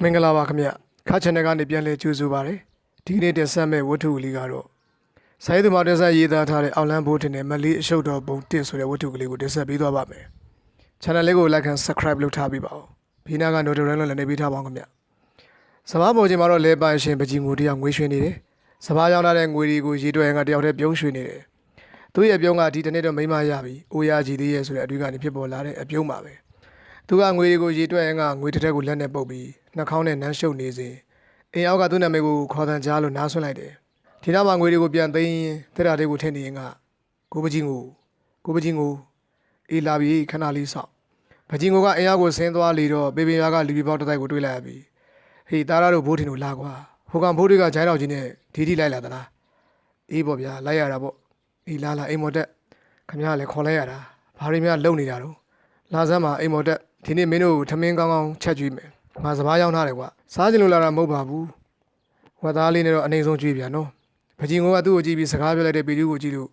မင်္ဂလာပါခင်ဗျခါ channel ကနေပြန်လည်ကြိုဆိုပါရစေဒီကနေ့တင်ဆက်မဲ့ဝတ္ထုလေးကတော့ဆိုင်းသူမတင်ဆက်ရေးသားထားတဲ့အောင်လန်းဘိုးတင်တဲ့မလေးအရှုပ်တော်ပုံတစ်ဆိုတဲ့ဝတ္ထုကလေးကိုတင်ဆက်ပေးသွားပါမယ် channel လေးကို like and subscribe လုပ်ထားပေးပါဦးဒီနာက notification လည်းနေပေးထားပါအောင်ခင်ဗျစဘာပေါ်ချင်းမှာတော့လဲပိုင်ရှင်ပကြီးငူတယောက်ငွေရွှင်နေတယ်စဘာရောက်လာတဲ့ငွေတွေကိုရေတွယ်ကတယောက်တည်းပြုံးရွှင်နေတယ်သူ့ရဲ့ပြုံးကဒီတနေ့တော့မိမရပြီအိုရကြည်သေးရဲ့ဆိုတဲ့အတွေ့ကနေဖြစ်ပေါ်လာတဲ့အပြုံးပါပဲ သူကငွေတွေကိုရေတွက်ရင်ကငွေတစ်ထက်ကိုလက်နဲ့ပုတ်ပြီးနှာခေါင်းနဲ့နမ်းရှုပ်နေစဉ်အိမ်အောက်ကသူ့နာမည်ကိုခေါ်တန်ကြားလို့နားဆွလိုက်တယ်။ဒီနောက်မှာငွေတွေကိုပြန်သိမ်းရင်တက်တာတွေကိုထည့်နေရင်ကကိုပကြီးငိုကိုပကြီးငိုအေးလာပြီခဏလေးဆောက်ပကြီးငိုကအိမ်အောက်ကိုဆင်းသွားလေတော့ပေပင်ရွာကလူပြပေါက်တစ်တိုက်ကိုတွေ့လိုက်ရပြီ။ဟေးတားရတို့ဘိုးထင်တို့လာကွာဟိုကဘိုးတွေကဂျိုင်းတော်ကြီးနဲ့ဒီဒီလိုက်လာသလားအေးပေါ့ဗျာလိုက်ရတာပေါ့အေးလာလာအိမ်မော်တက်ခမရလည်းခေါ်လိုက်ရတာဘာတွေများလုံနေတာတော့လာစမ်းမှာအိမ်မော်တက် ဒီနေ့မင်းတို့ကိုထမင်းကောင်းကောင်းချက်ကျွေးမယ်ငါစပားရောက်ထားတယ်ကွာစားကြင်လို့လာတာမဟုတ်ပါဘူးဝက်သားလေးနဲ့တော့အနေဆုံးကျွေးပြန်နော်ပကြီးငိုကသူ့ကိုကြည့်ပြီးစကားပြောလိုက်တဲ့ပီတူးကိုကြည့်လို့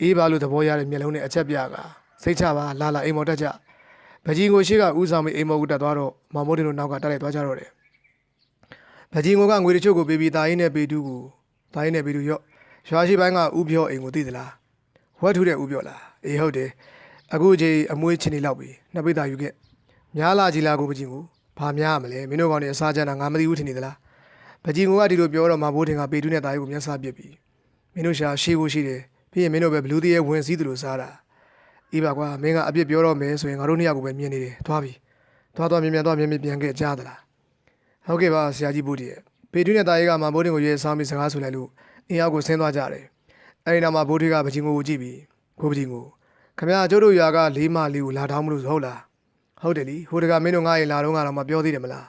အေးပါလို့သဘောရတဲ့မျက်လုံးနဲ့အချက်ပြကစိတ်ချပါလာလာအိမ်မော်တက်ကြပကြီးငိုရှိကဥဆောင်ပြီးအိမ်မော်ကိုတက်သွားတော့မောင်မိုးတင်တို့နောက်ကတက်လိုက်သွားကြတော့တယ်ပကြီးငိုကငွေတချို့ကိုပေးပြီးတာရင်းနဲ့ပီတူးကိုတာရင်းနဲ့ပီတူးရော့ရွာရှိပိုင်းကဥပြောအိမ်ကိုသိသလားဝက်ထူးတဲ့ဥပြောလားအေးဟုတ်တယ်အခုချိန်အမွေးချင်းနေလောက်ပြီနှစ်ပိတ်တာယူခဲ့ များလာကြီးလာကိုပကြီးကိုဘာများမလဲမင်းတို့ကောင်နေအစားချမ်းတာငါမသိဘူးထင်နေသလားပကြီးကိုကဒီလိုပြောတော့မဘိုးထင်ကပေတူးနဲ့တာရီကိုမျက်စားပစ်ပြီးမင်းတို့ရှာရှေးဖို့ရှိတယ်ပြီးရင်မင်းတို့ပဲဘလူးသေးရဲ့ဝင်စည်းသူလိုစားတာအေးပါကွာမင်းကအပြစ်ပြောတော့မယ်ဆိုရင်ငါတို့နှစ်ယောက်ကိုပဲမြင်နေတယ်သွားပြီသွားသွားမြင်မြန်သွားမြင်မြင်ပြန်ခဲ့ကြားသလားဟုတ်ကဲ့ပါဆရာကြီးဘိုးတည်းပေတူးနဲ့တာရီကမဘိုးတင်ကိုရွေးဆောင်ပြီးစကားဆိုလိုက်လို့အင်းအောက်ကိုဆင်းသွားကြတယ်အဲဒီနောက်မှာဘိုးထေးကပကြီးကိုကိုကြည့်ပြီးကိုပကြီးကိုခမရကျုပ်တို့ရွာကလေးမလေးကိုလာတောင်းမလို့ဆိုဟုတ်လား ဟုတ်တယ်လीဟိုတကမင်းတို့ငါ့ရေလာတော့ကတော့မပြောသေးတယ်မလား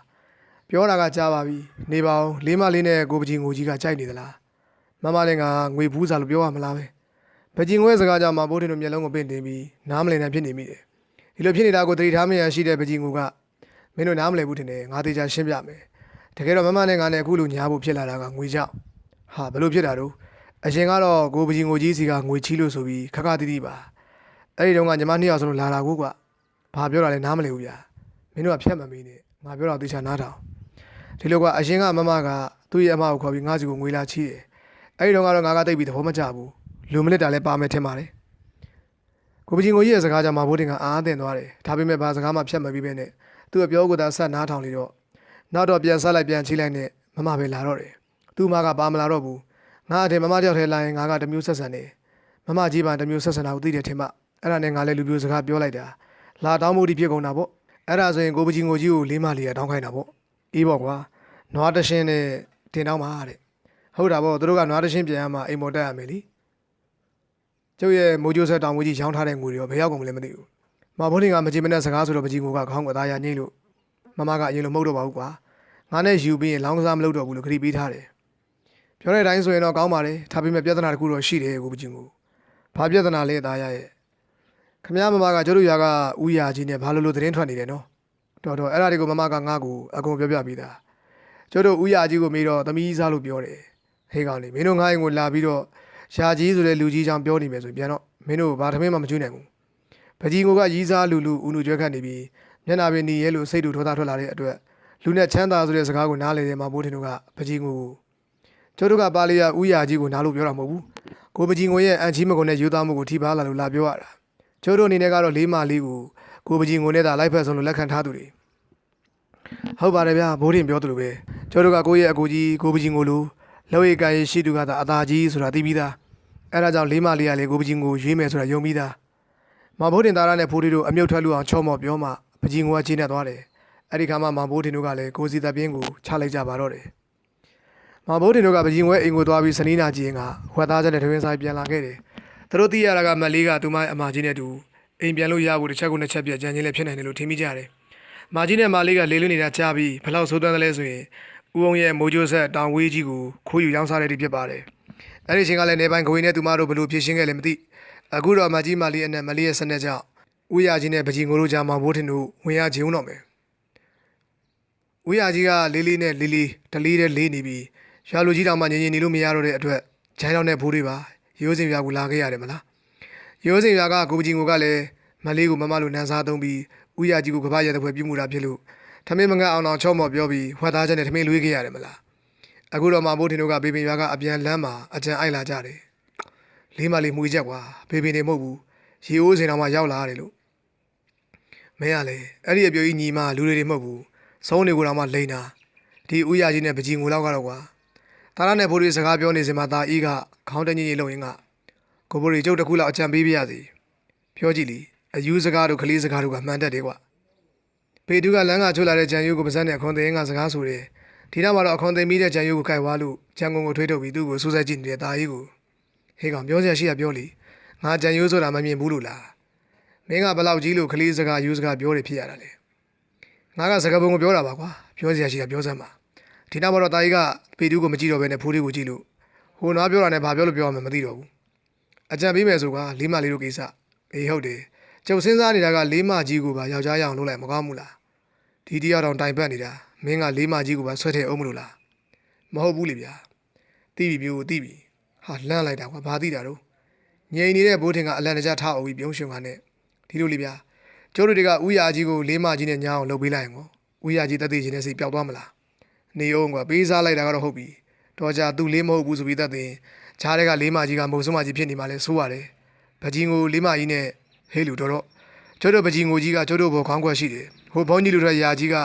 ပြောတာကကြားပါပြီနေပါဦးလေးမလေးနဲ့ကိုပကြီးငိုကြီးကကြိုက်နေသလားမမလည်းကငွေဘူးစားလို့ပြောရမလားပဲပကြီးငွေစကားကြောင့်မဘိုးတင်တို့မျက်လုံးကိုပင့်တင်ပြီးနားမလည်နိုင်ဖြစ်နေမိတယ်ဒီလိုဖြစ်နေတာကိုသတိထားမရရှိတဲ့ပကြီးငိုကမင်းတို့နားမလည်ဘူးထင်တယ်ငါသေးချာရှင်းပြမယ်တကယ်တော့မမနဲ့ငါနဲ့အခုလိုညားဖို့ဖြစ်လာတာကငွေကြောင့်ဟာဘလို့ဖြစ်တာတော့အရင်ကတော့ကိုပကြီးငိုကြီးစီကငွေချီးလို့ဆိုပြီးခက်ခါတိတိပါအဲ့ဒီတုန်းကညီမနှစ်ယောက်စလုံးလာတာကိုကွာ ဘာပြောတာလဲနားမလည်ဘူးဗျာမင်းတို့ကဖြတ်မမင်းနဲ့ငါပြောတာသိချာနားထောင်ဒီလိုကအရင်ကမမကသူ့ရဲ့အမကိုခေါ်ပြီးငါ့စီကိုငွေလာချီးတယ်အဲ့ဒီတုန်းကတော့ငါကတိတ်ပြီးသဘောမကျဘူးလူမနစ်တာလည်းပါမယ်ထင်ပါတယ်ကိုပကြီးကိုကြီးရဲ့စကားကြောင့်မဘိုးတင်ကအားအသင့်သွားတယ်ဒါပေမဲ့ဘာစကားမှဖြတ်မပြီးပဲနဲ့သူ့အပြောကိုသာဆက်နားထောင်လေတော့နောက်တော့ပြန်ဆက်လိုက်ပြန်ချိလိုက်နဲ့မမပဲလာတော့တယ်သူ့မကပါမလာတော့ဘူးငါအထင်မမတယောက်ထဲလာရင်ငါကတမျိုးဆက်ဆံနေမမကြီးပါတမျိုးဆက်ဆံတာကိုသိတယ်ထင်မှအဲ့ဒါနဲ့ငါလည်းလူပြိုစကားပြောလိုက်တာ လာတောင်းမှုဒီဖြစ်ကုန်တာပေါ့အဲ့ဒါဆိုရင်ကိုပကြီးငိုကြီးကိုလေးမလေးရတောင်းခိုင်းတာပေါ့အေးပေါ့ကွာနွားတရှင်းနဲ့တင်တောင်းပါတဲ့ဟုတ်တာပေါ့သူတို့ကနွားတရှင်းပြန်ရမှာအိမ်မော်တက်ရမယ်လीကျုပ်ရဲ့မိုးကြိုးဆက်တောင်မကြီးရောင်းထားတဲ့ငွေတွေရောဘယ်ရောက်ကုန်မလဲမသိဘူးမဘိုးလေးကမကြည့်မနဲ့စကားဆိုတော့ပကြီးငိုကခေါင်းကသားရညှိလို့မမကအရင်လိုမဟုတ်တော့ပါဘူးကွာငါနဲ့ယူပြီးရင်လောင်းကစားမလုပ်တော့ဘူးလို့ခရီးပေးထားတယ်ပြောတဲ့အတိုင်းဆိုရင်တော့ကောင်းပါတယ်ဒါပေမဲ့ပြဿနာတစ်ခုတော့ရှိတယ်ကိုပကြီးငိုဘာပြဿနာလဲသားရရဲ့ ခမရမမကကျတို့ရွာကဥယာကြီးနဲ့ဘာလို့လို့သတင်းထွက်နေတယ်နော်တော်တော်အဲ့ဒါတွေကိုမမကငါ့ကိုအကုန်ပြောပြပြီးသားကျတို့ဥယာကြီးကိုမေးတော့သမီးစားလို့ပြောတယ်ဟေးကောင်လေးမင်းတို့ငါ့အိမ်ကိုလာပြီးတော့ရှာကြီးဆိုတဲ့လူကြီးကြောင့်ပြောနေမယ်ဆိုပြန်တော့မင်းတို့ဘာသမင်းမှမကျွေးနိုင်ဘူးပကြီးကိုကရီးစားလူလူဦးနုကျွဲခတ်နေပြီးမျက်နာပင်หนีရဲလို့စိတ်တူထောသားထွက်လာတဲ့အတွက်လူနဲ့ချမ်းသာဆိုတဲ့စကားကိုနားလေတယ်မှာဘိုးထင်တို့ကပကြီးကိုကျတို့ကပါလီယာဥယာကြီးကိုနားလို့ပြောတာမဟုတ်ဘူးကိုပကြီးကိုရဲ့အန်ချီမကုံနဲ့ယူသားမှုကိုထိပါလာလို့လာပြောရတာ ကျိုးတို့အနေနဲ့ကတော့လေးမလေးကိုကိုပကြီးငုံနဲ့သာလိုက်ဖက်ဆုံးလို့လက်ခံထားသူတွေဟုတ်ပါတယ်ဗျာဘိုးရင်ပြောသလိုပဲကျိုးတို့ကကိုယ့်ရဲ့အကိုကြီးကိုပကြီးငုံလို့လောက်ရည်ကံရရှိသူကသာအသာကြီးဆိုတာသိပြီးသားအဲ့ဒါကြောင့်လေးမလေးကလေကိုပကြီးငုံရွေးမယ်ဆိုတာယုံပြီးသားမဘိုးတင်သားရနဲ့ဖိုးတီတို့အမြုပ်ထွက်လို့အောင်ချော့မော့ပြောမှပကြီးငုံကချင်းနဲ့သွားတယ်အဲ့ဒီခါမှမဘိုးတင်တို့ကလည်းကိုစီတပ်ပြင်းကိုချလိုက်ကြပါတော့တယ်မဘိုးတင်တို့ကပကြီးငုံရဲ့အိမ်ကိုသွားပြီးစနီးနာကြည့်ရင်ကဟွက်သားချက်နဲ့ထဝင်းဆိုင်ပြန်လာခဲ့တယ် သူတို့သိရတာကမလေးကသူမအမကြီးနဲ့တူအိမ်ပြန်လို့ရဖို့တစ်ချက်ကိုနှစ်ချက်ပြကြံချင်းလည်းဖြစ်နိုင်တယ်လို့ထင်မိကြတယ်။မကြီးနဲ့မလေးကလေးလွတ်နေတာကြားပြီးဘလောက်ဆိုးသွမ်းတယ်လဲဆိုရင်ဦးအောင်ရဲ့မိုးကြိုးဆက်တောင်ဝေးကြီးကိုခိုးယူရောင်းစားတဲ့တိဖြစ်ပါတယ်။အဲဒီအချိန်ကလည်းနေပိုင်းခွေနဲ့သူမတို့ဘလို့ဖြစ်ရှင်းခဲ့လဲမသိ။အခုတော့မကြီးမလေးအနဲ့မလေးရဲ့စနစ်ကြောင့်ဦးရကြီးနဲ့ပကြီးငိုတို့ကြားမှာဘိုးထင်တို့ဝင်ရခြင်းတော့မယ်။ဦးရကြီးကလေးလေးနဲ့လေးလေးတလေးတဲ့လေးနေပြီးရွာလူကြီးတောင်မှငင်ငင်နေလို့မရတော့တဲ့အတွက်ဂျိုင်းတော်နဲ့ဘိုးတွေပါ ရိုးစင်ရွာကိုလာခဲ့ရတယ်မလား။ရိုးစင်ရွာကကိုပကြီးငိုကလည်းမလေးကိုမမလိုနန်းစားသုံးပြီးဥရကြီးကိုကပ္ပရတဲ့ဖွဲ့ပြမှုတာဖြစ်လို့ထမင်းမငတ်အောင်အောင်ချော့မော်ပြောပြီးဝက်သားချက်နဲ့ထမင်းလွေးခဲ့ရတယ်မလားအခုတော့မမိုးထင်တို့ကဘေဘင်ရွာကအပြန်လမ်းမှာအကြံအိုက်လာကြတယ်လေးမလေးမှုချက်ကွာဘေဘင်နေမဟုတ်ဘူးရေအိုးစင်တော်မှရောက်လာရတယ်လို့မင်းကလေအဲ့ဒီအပြိုကြီးညီမလူတွေတွေမဟုတ်ဘူးဆုံးနေကိုတော့မှလိန်တာဒီဥရကြီးနဲ့ပကြီးငိုလောက်ကတော့ကွာ တာရနဲ့ဘိုးတွေစကားပြောနေစမှာဒါအီးကခေါင်းတညင်ကြီးလုံရင်းကကိုဘိုးတွေကျုပ်တစ်ခုလောက်အကြံပေးပြရစီပြောကြည့်လीအယူစကားတို့ကလေးစကားတို့ကမှန်တတ်တယ်ကွာပေတူကလမ်းကချိုးလာတဲ့ဂျန်ယူကိုပါဇက်နဲ့အခွန်သိန်းကစကားဆိုတယ်ဒီနောက်မှာတော့အခွန်သိန်းမိတဲ့ဂျန်ယူကိုကြိုက်သွားလို့ဂျန်ကုန်ကိုထွေးထုတ်ပြီးသူ့ကိုစူးစိုက်ကြည့်နေတဲ့တာကြီးကိုဟေးကောင်ပြောစရာရှိရပြောလေငါဂျန်ယူဆိုတာမမြင်ဘူးလို့လားမင်းကဘလောက်ကြီးလို့ကလေးစကားယူစကားပြောနေဖြစ်ရတာလေငါကစကားပုံကိုပြောတာပါကွာပြောစရာရှိတာပြောစမ်းပါ ဒီနောက်မှာတော့တာကြီးကပေတူကိုမကြည့်တော့ဘဲနဲ့ဖိုးလေးကိုကြည့်လို့ဟိုနားပြောတာနဲ့ဘာပြောလို့ပြောရမှမသိတော့ဘူးအကြံပေးမယ်ဆိုကလေးမလေးတို့ကိစ္စအေးဟုတ်တယ်ကျုပ်စဉ်းစားနေတာကလေးမကြီးကိုပါယောက်ျားရအောင်လုပ်လိုက်မကောင်းဘူးလားဒီတရားတော်တိုင်ပတ်နေတာမင်းကလေးမကြီးကိုပါဆွဲထည့်အောင်မလို့လားမဟုတ်ဘူးလေဗျာတိပြီမျိုးတိပြီဟာလန့်လိုက်တာကွာဘာတိတာတော့ငြိမ်နေတဲ့ဘိုးထင်ကအလန်တကြထားအောင်ပြီးပြုံးရှင်ကနဲ့ဒီလိုလေဗျာကျိုးတို့တွေကဥယာကြီးကိုလေးမကြီးနဲ့ညာအောင်လုပ်ပေးလိုက်ရင်ကိုဥယာကြီးတက်သေးခြင်းနဲ့စိတ်ပျောက်သွားမလား နေအောင်ကွာပေးစားလိုက်တာကတော့ဟုတ်ပြီတော်ကြသူလေးမဟုတ်ဘူးဆိုပြီးတက်သေးခြားတဲ့ကလေးမကြီးကမုံစုံမကြီးဖြစ်နေမှလဲဆိုးရတယ်ဗကြီးကိုလေးမကြီးနဲ့ဟေးလူတော်တော့ကျိုးတို့ပကြီးငိုကြီးကကျိုးတို့ဘောခေါင်းခွက်ရှိတယ်ဟိုဘုန်းကြီးလူတွေရာကြီးက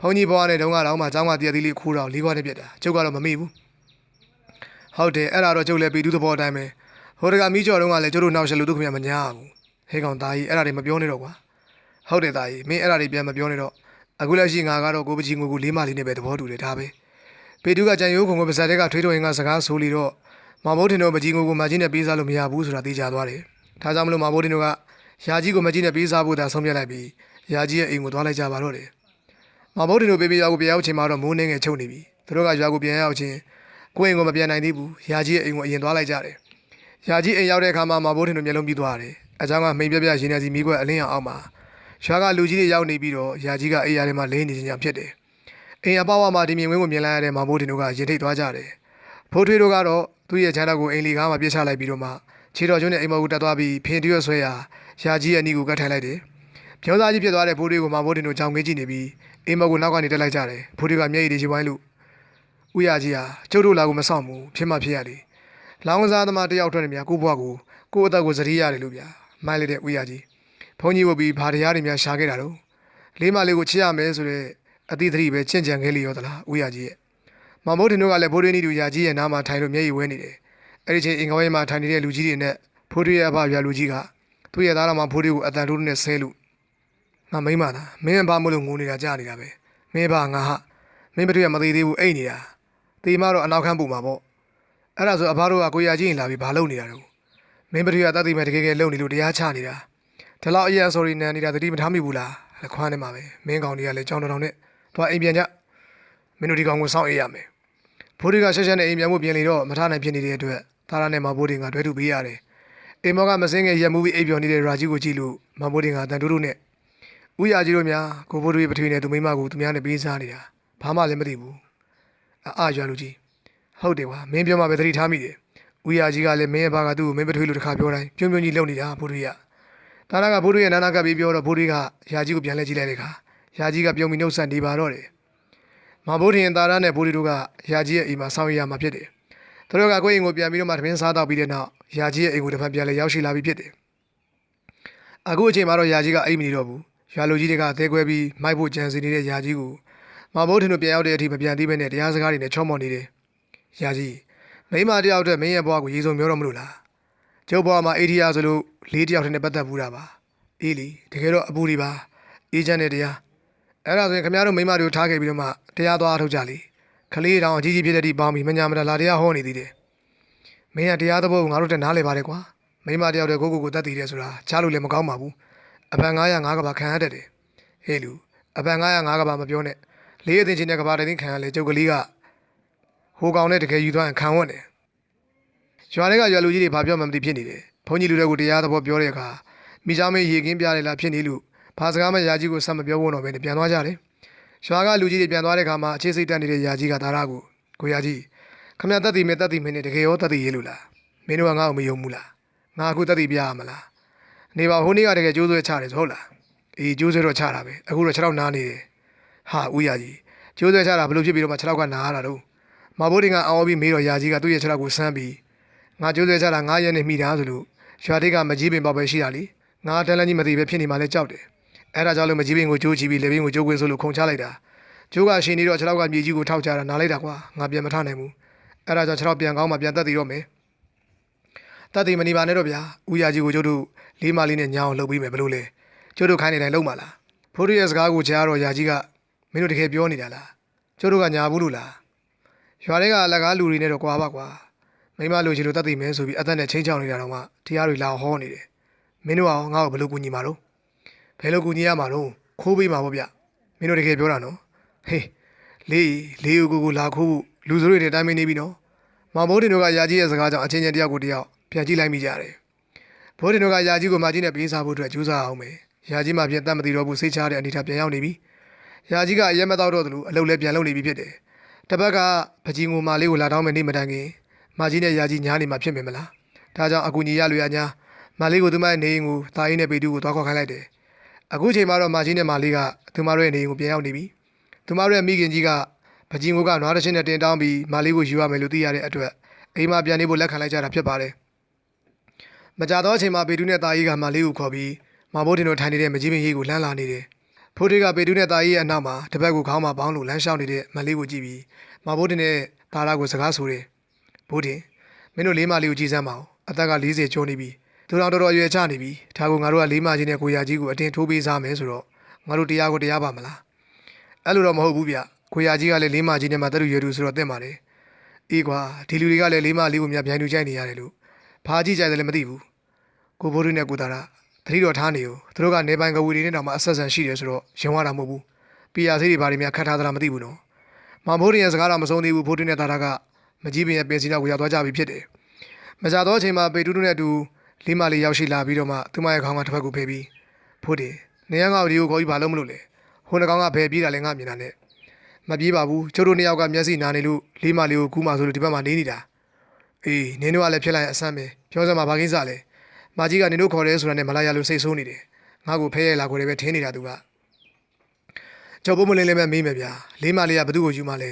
ဘုန်းကြီးဘွားနဲ့တုန်းကတော့မှចောင်းကတရသီးလေးခိုးတော့လေးခွက်နဲ့ပြက်တာကျုပ်ကတော့မမေ့ဘူးဟုတ်တယ်အဲ့ဒါတော့ကျုပ်လည်းပေတူးသဘောအတိုင်းပဲဟိုတကမိကျော်တုန်းကလည်းကျိုးတို့နောက်ရှယ်လို့သူခင်ဗျမညာဘူးဟဲကောင်သားကြီးအဲ့ဒါတွေမပြောနဲ့တော့ကွာဟုတ်တယ်သားကြီးမင်းအဲ့ဒါတွေပြန်မပြောနဲ့တော့ အခုလက်ရှိငါကတော့ကိုပကြီးငိုကိုလေးမလေးနဲ့ပဲသဘောတူတယ်ဒါပဲပေတူးကကြံရိုးခုံကိုပါဇက်တဲ့ကထွေးတော်ရင်ကစကားဆိုလီတော့မဘိုးထင်တို့ပကြီးငိုကိုမကြီးနဲ့ပေးစားလို့မရဘူးဆိုတာသိကြသွားတယ်ဒါကြောင့်မလို့မဘိုးထင်တို့ကယာကြီးကိုမကြီးနဲ့ပေးစားဖို့သာဆုံးဖြတ်လိုက်ပြီးယာကြီးရဲ့အိမ်ကိုသွားလိုက်ကြပါတော့တယ်။မဘုဒ္ဓတို့ပေးပေးရွာကိုပြန်ရောက်ချိန်မှာတော့မိုးနှင်းငယ်ချုပ်နေပြီ။သူတို့ကရွာကိုပြန်ရောက်ချင်းကိုယ့်အိမ်ကိုမပြန်နိုင်သေးဘူး။ယာကြီးရဲ့အိမ်ကိုအရင်သွားလိုက်ကြတယ်။ယာကြီးအိမ်ရောက်တဲ့အခါမှာမဘုဒ္ဓတို့မျက်လုံးပြူသွားတယ်။အကြောင်းကမိန်ပြပြရင်းနေစီမိခွက်အလင်းအောင်အောက်မှာ ရွာကလူကြီးတွေရောက်နေပြီးတော့ယာကြီးကအိမ်ရထဲမှာလင်းနေခြင်းကြောင့်ဖြစ်တယ်။အိမ်အပေါက်အမှာဒီမြင်ဝင်းကိုမြင်လိုက်ရတဲ့မဘုဒ္ဓတို့ကရင်ထိတ်သွားကြတယ်။ဖိုးထွေးတို့ကတော့သူ့ရဲ့ခြံတော်ကိုအိမ်လီကားမှာပြစ်ချလိုက်ပြီးတော့မှခြေတော်ကျွန်းနဲ့အိမ်မော်ကိုတက်သွားပြီးဖင်တရွတ်ဆွဲရာယာကြီးရဲ့အနီကိုကတ်ထိုင်လိုက်တယ်။ပြောသားကြီးဖြစ်သွားတဲ့ဖိုးတွေကိုမဘိုးတင်တို့ကြောင်ငေးကြည့်နေပြီးအိမ်မော်ကိုနောက်ကနေတက်လိုက်ကြတယ်။ဖိုးတွေကမျက်ရည်တွေချဝိုင်းလို့ဥယာကြီးဟာကျုပ်တို့လာကိုမဆောင်ဘူးဖြစ်မှဖြစ်ရတယ်။လောင်းကစားသမားတယောက်ထွက်နေမြကိုဘွားကိုကိုအသက်ကိုစတိရတယ်လို့ဗျာ။မိုင်းလိုက်တဲ့ဥယာကြီး ဘုန်းကြီးဝတ်ပြီးဘာတရားတွေများရှာခဲ့တာတော့လေးမလေးကိုချစ်ရမယ်ဆိုတဲ့အတိတ်သတိပဲချင့်ကြံခဲ့လေရောသလားဥယာကြီးရဲ့မမိုးတင်တို့ကလည်းဖိုးတွေနီတူယာကြီးရဲ့နားမှာထိုင်လို့မျက်ရည်ဝဲနေတယ်။အဲ့ဒီချိန်အင်္ဂဝဲမှာထိုင်နေတဲ့လူကြီးတွေနဲ့ဖိုးတွေရဲ့အဖဗျာလူကြီးကသူ့ရဲ့သားတော်မှာဖိုးတွေကိုအတန်တိုးနဲ့ဆဲလို့ငါမိမ့်ပါလားမင်းဘာမလို့ငိုနေတာကြားနေတာပဲမင်းဘာငါဟာမင်းဘသူရမသေးသေးဘူးအိတ်နေတာတေမတော့အနောက်ခန်းပူမှာပေါ့အဲ့ဒါဆိုအဘတို့ကကိုရကြီးရင်လာပြီးဘာလုပ်နေတာတော့မင်းဘသူရတတ်သိမဲ့တကယ်ကယ်လုံနေလို့တရားချနေတာ ဒီလောက်အရင် sorry နန်နေတာတတိမထားမိဘူးလားလက်ခွမ်းနေမှာပဲမင်းကောင်တွေကလည်းကြောင်တောင်နဲ့သွားအိမ်ပြန်ကြမင်းတို့ဒီကောင်ကိုစောင့်အေးရမယ်ဖိုးတွေကဆက်ဆက်နဲ့အိမ်ပြန်မှုပြင်လေတော့မထားနိုင်ဖြစ်နေတဲ့အတွက်သားရနဲ့မဘိုးတွေကတွဲတူပေးရတယ်အိမ်မောကမစင်းငယ်ရက်မှုပြီးအိပ်ပျော်နေတဲ့ရာကြီးကိုကြည့်လို့မမိုးတင်ကတန်တိုးတို့နဲ့ဥယာကြီးတို့များကိုဘိုးတို့ရဲ့ပထွေနဲ့သူမိမကိုသူများနဲ့ပေးစားနေတာဘာမှလည်းမသိဘူးအာအာရွာလူကြီးဟုတ်တယ်ကွာမင်းပြောမှပဲသတိထားမိတယ်ဥယာကြီးကလည်းမင်းရဲ့ဘာကသူ့ကိုမင်းပထွေလို့တခါပြောတိုင်းပြုံးပြုံးကြီးလုံနေတာဘိုးတို့ရ တာနာကဘိုးတို့ရဲ့နာနာကပြီးပြောတော့ဘိုးတို့ကရာကြီးကိုပြန်လဲကြည့်လိုက်တဲ့အခါရာကြီးကပြုံးပြီးနှုတ်ဆက်နေပါတော့တယ်မဘိုးတင်တာရာနဲ့ဘိုးတို့ကရာကြီးရဲ့အိမ်မှာဆောင်းရရမှာဖြစ်တယ်သူတို့ကကိုယ့်အိမ်ကိုပြန်ပြီးတော့မှတပင်းစားတော့ပြီးတဲ့နောက်ရာကြီးရဲ့အိမ်ကိုတစ်ဖက်ပြန်လဲရောက်ရှိလာပြီးဖြစ်တယ်အခုအချိန်မှာတော့ရာကြီးကအိမ်မနေတော့ဘူးရွာလူကြီးတွေကသဲကွဲပြီးမိုက်ဖို့ကြံစီနေတဲ့ရာကြီးကိုမဘိုးထင်တို့ပြန်ရောက်တဲ့အထိမပြန်သေးဘဲနဲ့တရားစကားတွေနဲ့ချောမော်နေတယ်ရာကြီးမိမတယောက်တည်းမင်းရဲ့ဘဝကိုရေစုံပြောတော့မလို့လား ကျုပ်ဘဝမှာအေဒီယာဆိုလို့လေးတယောက်တည်းနဲ့ပတ်သက်ဘူးတာပါအေးလီတကယ်တော့အပူဒီပါအေဂျင့်နဲ့တရားအဲ့ဒါဆိုရင်ခင်ဗျားတို့မိမတွေကိုထားခဲ့ပြီးတော့မှတရားသွားထုတ်ကြလေခလေးတောင်အကြီးကြီးဖြစ်တဲ့ဒီပေါင်းပြီးမညာမတလာတရားဟောနေသေးတယ်မင်းကတရားသဘောကိုငါတို့တက်နားလဲပါတယ်ကွာမိမတယောက်တည်းကိုကိုကိုတက်တည်တယ်ဆိုတာချားလို့လည်းမကောင်းပါဘူးအပန်900 9ကဘာခံရတတ်တယ်ဟေးလူအပန်900 9ကဘာမပြောနဲ့လေးအသိချင်းတဲ့ကဘာတိုင်းခံရလေကျုပ်ကလေးကဟိုကောင်နဲ့တကယ်ယူသွားရင်ခံဝတ်တယ် ရွာတွေကရွာလူကြီးတွေဘာပြောမှမသိဖြစ်နေတယ်ဘုန်းကြီးလူတွေကိုတရားသဘောပြောတဲ့အခါမိသားမေးရေကင်းပြတယ်လားဖြစ်နေလို့ဘာစကားမှယာကြီးကိုဆက်မပြောဖို့တော့ပဲနဲ့ပြန်သွားကြတယ်ရွာကလူကြီးတွေပြန်သွားတဲ့အခါမှာအခြေစိတ်တက်နေတဲ့ယာကြီးကဒါရကိုကိုယာကြီးခမရတက်တည်မဲ့တက်တည်မဲ့နဲ့တကယ်ရောတက်တည်ရေးလို့လားမင်းတို့ကငါ့ကိုမယုံဘူးလားငါအခုတက်တည်ပြရမလားနေပါဟိုနေ့ကတကယ်ကျိုးဆွဲချတယ်ဆိုဟုတ်လားအေးကျိုးဆွဲတော့ချတာပဲအခုတော့6တော့နားနေတယ်ဟာဦးရကြီးကျိုးဆွဲချတာဘလို့ဖြစ်ပြီးတော့မှခြေထောက်ကနားရတာတော့မဘိုးတင်ကအော်ပြီးမေးတော့ရာကြီးကသူ့ရဲ့ခြေထောက်ကိုဆမ်းပြီး ငါကျိုးဆွဲချတာ9ရက်နဲ့မိတာဆိုလို့ရွာတိတ်ကမကြီးပင်ပေါက်ပဲရှိတာလीငါတန်းလန်းကြီးမသိပဲဖြစ်နေမှလဲကြောက်တယ်အဲ့ဒါကြောင့်လို့မကြီးပင်ကိုကျိုးချပြီးလေပင်ကိုကျိုးခွင်းဆိုလို့ခုံချလိုက်တာကျိုးကရှင်နေတော့ခြေထောက်ကမြေကြီးကိုထောက်ချတာနားလိုက်တာကွာငါပြန်မထနိုင်ဘူးအဲ့ဒါကြောင့်ခြေထောက်ပြန်ကောင်းမှပြန်တက်တည်တော့မယ်တက်တည်မနေပါနဲ့တော့ဗျာဦးရကြီးကိုကျိုးတို့လေးမလေးနဲ့ညာအောင်လှုပ်ပြီးမယ်ဘလို့လဲကျိုးတို့ခိုင်းနေတိုင်းလှုပ်ပါလားဖိုးရရဲ့စကားကိုကြားတော့ရာကြီးကမင်းတို့တကယ်ပြောနေတာလားကျိုးတို့ကညာဘူးလို့လားရွာတွေကအလကားလူတွေနဲ့တော့ကွာပါကွာ မိမလူချီလိုတတ်သိမဲဆိုပြီးအသက်နဲ့ချင်းချောင်းနေတာတော့မှတရားတွေလာဟောနေတယ်မင်းတို့ကငါ့ကိုဘယ်လိုကူညီမှာတော့ဘယ်လိုကူညီရမှာတော့ခိုးပေးမှာပေါ့ဗျမင်းတို့တကယ်ပြောတာနော်ဟေးလေးလေးကိုကိုလာခိုးဖို့လူစုတွေတိုင်းမနေပြီနော်မောင်ဘိုးတင်တို့ကယာကြီးရဲ့စကားကြောင့်အချင်းချင်းတယောက်ကိုတယောက်ပြန်ကြည့်လိုက်မိကြတယ်ဘိုးတင်တို့ကယာကြီးကိုမကြီးနဲ့ပေးစားဖို့အတွက်ကြိုးစားအောင်မယ်ယာကြီးမှပြန်တတ်မသိတော့ဘူးစိတ်ချတဲ့အနေထားပြန်ရောက်နေပြီယာကြီးကအရက်မတော့တော့သလိုအလုပ်လည်းပြန်လုပ်နေပြီဖြစ်တယ်တပတ်ကပကြီးငိုမာလေးကိုလာတောင်းမယ်နေမတိုင်ခင် မာကြီးနဲ့ယာကြီးညားနေမှာဖြစ်မယ်မလားဒါကြောင့်အကူညီရလွေအညာမာလေးကိုသူမရဲ့နေအိမ်ကိုတာအင်းနဲ့ပေတူကိုသွားခေါ်ခိုင်းလိုက်တယ်အခုချိန်မှာတော့မာကြီးနဲ့မာလေးကသူမတို့ရဲ့နေအိမ်ကိုပြန်ရောက်နေပြီသူမတို့ရဲ့မိခင်ကြီးကပကြီးငိုကနွားတစ်ချင်းနဲ့တင်တောင်းပြီးမာလေးကိုယူရမယ်လို့သိရတဲ့အတွက်အိမ်မှာပြန်နေဖို့လက်ခံလိုက်ကြတာဖြစ်ပါတယ်မကြတော့အချိန်မှာပေတူနဲ့တာကြီးကမာလေးကိုခေါ်ပြီးမာဘိုးတင်တို့ထိုင်နေတဲ့မကြီးပင်ကြီးကိုလှမ်းလာနေတယ်ဖိုးတေးကပေတူးနဲ့တာကြီးရဲ့အနောက်မှာတပတ်ကိုခေါင်းမှာပေါင်းလို့လမ်းလျှောက်နေတဲ့မလေးကိုကြည့်ပြီးမဘိုးတင်နဲ့တာရာကိုစကားဆိုတယ် ဘိုးတင်မင်းတို့လေးမလေးကိုကြည့်စမ်းပါဦးအသက်က40ကျော်နေပြီသူတော်တော်တော်အရွယ်ချနေပြီဒါကိုငါတို့ကလေးမကြီးနဲ့ကိုရာကြီးကိုအတင်းထိုးပေးစားမယ်ဆိုတော့ငါတို့တရားကိုတရားပါမလားအဲ့လိုတော့မဟုတ်ဘူးဗျကိုရာကြီးကလည်းလေးမကြီးနဲ့မှတက်လူရွယ်သူဆိုတော့တက်ပါတယ်အေးကွာဒီလူတွေကလည်းလေးမလေးကိုမြပြိုင်လူကြိုက်နေရတယ်လို့ဘာကြည့်ကြတယ်လည်းမသိဘူးကိုဘိုးတို့နဲ့ကိုတာရာသတိတော်ထားနေ ਉ သူတို့ကနေပိုင်ကဝီတွေနဲ့တောင်မှအဆက်ဆန်ရှိတယ်ဆိုတော့ရင်ဝတာမဟုတ်ဘူးပီယာဆေးတွေဘာတွေများခတ်ထားသလားမသိဘူးနော်မဘိုးတို့ရဲ့စကားတော့မဆုံးသေးဘူးဘိုးတို့နဲ့တာရာက မကြီးပင်ရဲ့ပင်စီနောက်ကိုရောက်သွားကြပြီဖြစ်တယ်မကြတော့အချိန်မှာပေတူးတူနဲ့အတူလေးမလေးရောက်ရှိလာပြီးတော့မှသူမရဲ့ခေါင်းကတစ်ဖက်ကိုဖယ်ပြီးဖိုးတယ်နေရငါ့ဒီကိုခေါ်ပြီးဘာလို့မလို့လဲဟိုနှကောင်ကဖယ်ပြေးတာလည်းငါမြင်တာနဲ့မပြေးပါဘူးကျုပ်တို့နှစ်ယောက်ကမျက်စိနာနေလို့လေးမလေးကိုကူးမှဆိုလို့ဒီဘက်မှာနေနေတာအေးနင်းတို့ကလည်းဖြစ်လိုက်ရင်အဆမ်းပဲပြောစမ်းမှာဘာကိစ္စလဲမာကြီးကနင်တို့ခေါ်တယ်ဆိုတာနဲ့မလာရလို့စိတ်ဆိုးနေတယ်ငါ့ကိုဖဲရဲလာကိုလည်းပဲထင်းနေတာသူကကျော်ပုံမလင်းလည်းပဲမေးမယ်ဗျာလေးမလေးကဘသူ့ကိုယူမလဲ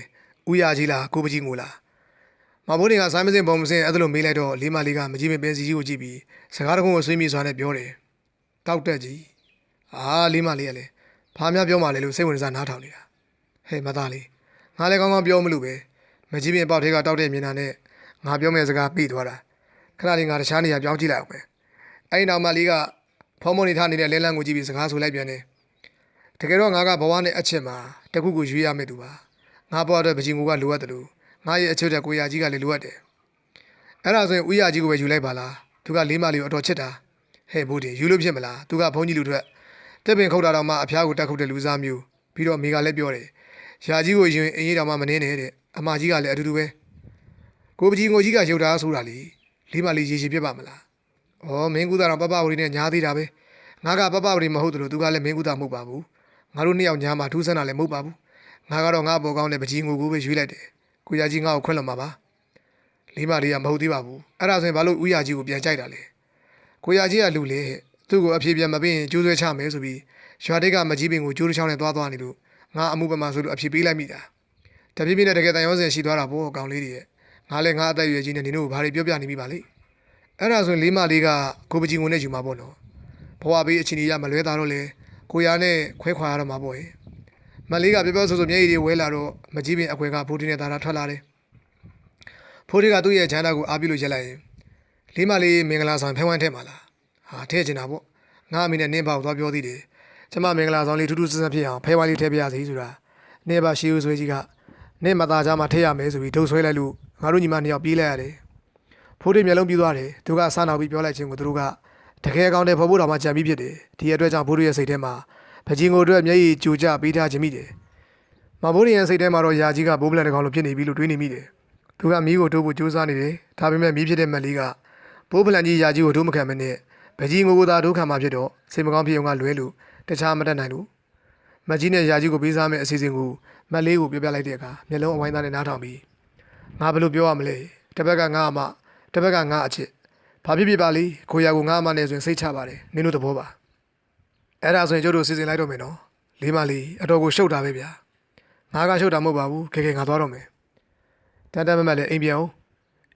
ဥရကြီးလားကိုပကြီးငိုလား မဘိုးတွေကဆိုင်းမစင်ပုံမစင်အဲ့ဒါလိုမေးလိုက်တော့လေးမလေးကမကြီးမပင်စီကြီးကိုကြည့်ပြီးစကားတကုန်းကိုဆွေးမြေ့စွာနဲ့ပြောတယ်တောက်တက်ကြီးအာလေးမလေးကလည်းဘာများပြောမှလဲလို့စိတ်ဝင်စားနားထောင်နေတာဟဲ့မသားလေးငါလည်းကောင်းကောင်းပြောမလို့ပဲမကြီးပင်ပေါက်ထဲကတောက်တဲ့မြင်တာနဲ့ငါပြောမယ့်စကားပြီးသွားတာခဏလေးငါတခြားနေရာပြောင်းကြည့်လိုက်အောင်ပဲအဲ့ဒီနောက်မလေးကဖုံးမုံနေထားနေတဲ့လဲလန်းကိုကြည့်ပြီးစကားဆိုလိုက်ပြန်တယ်တကယ်တော့ငါကဘဝနဲ့အချက်မှာတခုခုရွေးရမယ့်သူပါငါဘဝအတွက်ပကြီးငူကလိုအပ်တယ်လို့ ငါရဲ့အချက်တဲ့ကိုရာကြီးကလည်းလိုအပ်တယ်အဲ့ဒါဆိုရင်ဦးရာကြီးကိုပဲယူလိုက်ပါလားသူကလေးမလေးကိုအတော်ချစ်တာဟဲ့ဘိုးတင်ယူလို့ဖြစ်မလားသူကဘုန်းကြီးလူတွေတက်ပင်ခုတ်တာတော့မှအဖျားကိုတက်ခုတ်တဲ့လူစားမျိုးပြီးတော့မိကလည်းပြောတယ်ရာကြီးကိုရင်အင်းကြီးတော်မှမနှင်းနဲ့တဲ့အမကြီးကလည်းအတူတူပဲကိုပကြီးငိုကြီးကရုပ်တာဆိုတာလေလေးမလေးရေရှည်ပြစ်ပါမလား။အော်မင်းကူတာတော့ပပဝရီနဲ့ညားသေးတာပဲ။ငါကပပဝရီမဟုတ်တယ်လို့သူကလည်းမင်းကူတာမဟုတ်ပါဘူး။ငါတို့နှစ်ယောက်ညားမှာထူးဆန်းတာလည်းမဟုတ်ပါဘူး။ငါကတော့ငါပေါ်ကောင်းတဲ့ပကြီးငိုကိုပဲရွေးလိုက်တယ်။ ကိုရကြီးငါ့ကိုခွင့်လွှတ်မှာပါ။လေးမလေးကမဟုတ်သေးပါဘူး။အဲ့ဒါဆိုရင်ဘာလို့ဦးရကြီးကိုပြန်ကြိုက်တာလဲ။ကိုရကြီးကလူလေသူ့ကိုအဖြေပြန်မပေးရင်ကျိုးဆွဲချမယ်ဆိုပြီးရွာတိတ်ကမကြီးပင်ကိုကျိုးတစ်ချောင်းနဲ့သွားသွားနေလို့ငါအမှုပမာဆိုလို့အဖြေပေးလိုက်မိတာ။တပြည့်ပြည့်နဲ့တကယ်တန်ရောစင်ရှိသွားတာပေါ့အကောင်လေးတွေရဲ့။ငါလည်းငါအသက်အရွယ်ကြီးနဲ့နင်တို့ကိုဘာတွေပြောပြနေမိပါလိမ့်။အဲ့ဒါဆိုရင်လေးမလေးကကိုပကြီးငုံနဲ့ယူမှာပေါ့နော်ဘဝဘေးအချင်းကြီးရမလွဲတာတော့လေကိုရနဲ့ခွဲခွာရတော့မှာပေါ့ဟဲ့ မလေးကပြောပြောဆိုဆိုမျက်ရည်တွေဝဲလာတော့မကြီးပင်အခွဲကဖိုးတင်းနဲ့တာတာထွက်လာတယ်ဖိုးတင်းကသူ့ရဲ့ချမ်းသာကိုအားပြုလို့ရက်လိုက်ရင်လေးမလေးမင်္ဂလာဆောင်ဖဲဝမ်းထဲမှာလားဟာထဲချင်တာပေါ့ငါအမိနဲ့နင်းပေါ့သွားပြောသေးတယ်ကျမမင်္ဂလာဆောင်လေးထူးထူးဆန်းဆန်းဖြစ်အောင်ဖဲဝမ်းလေးထည့်ပြရစီဆိုတာနေပါရှိဦးဆွေးကြီးကနေမသားကြမှာထည့်ရမယ်ဆိုပြီးဒုတ်ဆွဲလိုက်လို့ငါတို့ညီမနှစ်ယောက်ပြေးလိုက်ရတယ်ဖိုးတိမျက်လုံးပြူသွားတယ်သူကဆာနောက်ပြီးပြောလိုက်ခြင်းကိုသူတို့ကတကယ်ကောင်းတယ်ဖော်ဖို့တော်မှကြံပြီးဖြစ်တယ်ဒီအတွက်ကြောင့်ဖိုးတိရဲ့စိတ်ထဲမှာ ဖကြီးငိုအတွက်မျက်ရည်ကြိုကျပေးထားခြင်းမိတယ်မဖိုးတိရဲ့စိတ်ထဲမှာတော့ယာကြီးကဘိုးပလန်တကောင်လိုဖြစ်နေပြီလို့တွေးနေမိတယ်သူကမီးကိုတိုးဖို့ကြိုးစားနေတယ်ဒါပေမဲ့မီးဖြစ်တဲ့မက်လေးကဘိုးပလန်ကြီးယာကြီးကိုတိုးမခံမနဲ့ဖကြီးငိုကိုသာတိုးခံမှဖြစ်တော့စိတ်မကောင်းဖြစ်အောင်ကလွဲလို့တခြားမတတ်နိုင်လို့မက်ကြီးနဲ့ယာကြီးကိုပေးစားမယ့်အစီအစဉ်ကိုမက်လေးကိုပြောပြလိုက်တဲ့အခါမျက်လုံးအဝိုင်းသားနဲ့နားထောင်ပြီးငါဘယ်လိုပြောရမလဲတစ်ဘက်ကငါအမတစ်ဘက်ကငါအချစ်ဘာဖြစ်ဖြစ်ပါလိကိုရကိုငါအမနဲ့ဆိုရင်စိတ်ချပါတယ်နင်တို့သဘောပါ အဲ့ဒါဆိုရင်ကျတို့စီစဉ်လိုက်တော့မယ်နော်လေးမလေးအတော်ကိုရှုပ်တာပဲဗျာငါကရှုပ်တာမဟုတ်ပါဘူးခေခေငါသွားတော့မယ်တန်တန်မမလည်းအိမ်ပြန်အောင်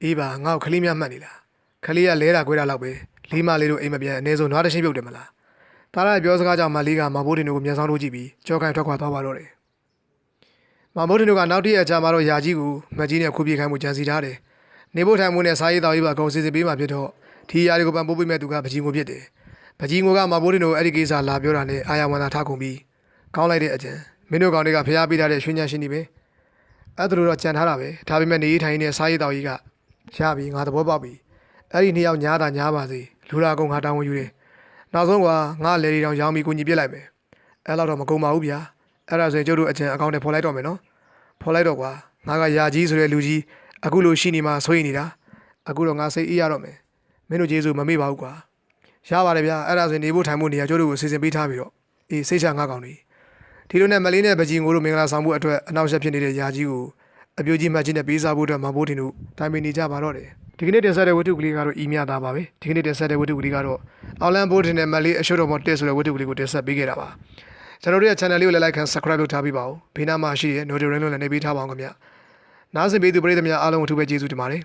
အေးပါငါ့ကိုခလေးမြတ်မှတ်နေလားခလေးကလဲတာခွဲတာလောက်ပဲလေးမလေးတို့အိမ်မပြန်အနေဆုံးနွားတစ်ချင်းပြုတ်တယ်မလားတားရပြောစကားကြောင့်မလေးကမဘိုးတင်တို့ကိုမျက်စောင်းတို့ကြည့်ပြီးကြောကန်ထွက်ခွာသွားပါတော့တယ်မဘိုးတင်တို့ကနောက်တစ်ရက်ကြာမှတော့ယာကြီးကိုမကြီးနဲ့ခုပြေခိုင်းမှုကြံစီထားတယ်နေဖို့ထိုင်မှုနဲ့စားရေးတောက်ရေးပါအကုန်စီစဉ်ပေးမှဖြစ်တော့ဒီယာတွေကိုပံပိုးပေးမဲ့သူကပကြီးငိုဖြစ်တယ် ပကြီးငိုကမဘိုးတင်တို့အဲ့ဒီကိစ္စလာပြောတာနဲ့အာရဝန်သာထားကုန်ပြီးကောင်းလိုက်တဲ့အကျံမင်းတို့ကောင်တွေကဖျားပေးထားတဲ့ရွှေညံရှင်နေပဲအဲ့ဒါလိုတော့ကြံထားတာပဲဒါပေမဲ့နေရေးထိုင်နေတဲ့စားရေးတောက်ကြီးကရပြီငါသဘောပေါက်ပြီအဲ့ဒီနှစ်ယောက်ညားတာညားပါစေလူလာကုန်းငါတောင်းဝင်ယူတယ်နောက်ဆုံးကငါလေရီတောင်ရောင်းပြီးကိုကြီးပြစ်လိုက်မယ်အဲ့လောက်တော့မကုန်ပါဘူးဗျာအဲ့ဒါဆိုရင်ကျုပ်တို့အကျန်အကောင့်ထဲဖော်လိုက်တော့မယ်နော်ဖော်လိုက်တော့ကွာငါကယာကြီးဆိုတဲ့လူကြီးအခုလိုရှိနေမှဆိုရင်နေတာအခုတော့ငါစိတ်အေးရတော့မယ်မင်းတို့ကျေးဇူးမမေ့ပါဘူးကွာ ရပါတယ်ဗျာအဲ့ဒါဆိုရင်နေဖို့ထိုင်ဖို့နေရာကျုပ်တို့ကိုစီစဉ်ပေးထားပြီးတော့အေးစိတ်ချငါကောင်းနေဒီလိုနဲ့မလေးနဲ့ပကြီးငိုတို့မင်္ဂလာဆောင်မှုအတွက်အနောက်ရှက်ဖြစ်နေတဲ့ယာကြီးကိုအပြိုကြီးမှတ်ချင်းနဲ့ပေးစားဖို့အတွက်မဘိုးတင်တို့တိုင်ပင်နေကြပါတော့တယ်ဒီကနေ့တင်ဆက်တဲ့ဝတ္ထုကလေးကတော့ဤမြသားပါပဲဒီကနေ့တင်ဆက်တဲ့ဝတ္ထုကလေးကတော့အော်လန်ဘိုးတင်နဲ့မလေးအရှိုးတော်ပေါ်တက်ဆိုတဲ့ဝတ္ထုကလေးကိုတင်ဆက်ပေးခဲ့တာပါကျွန်တော်တို့ရဲ့ channel လေးကိုလည်း like and subscribe လုပ်ထားပြီးပါဦးဘေးနားမှာရှိတဲ့ notification လည်းနှိပ်ပေးထားပါအောင်ခင်ဗျာနားဆင်ပေးသူပရိသတ်များအားလုံးကိုအထူးပဲကျေးဇူးတင်ပါတယ်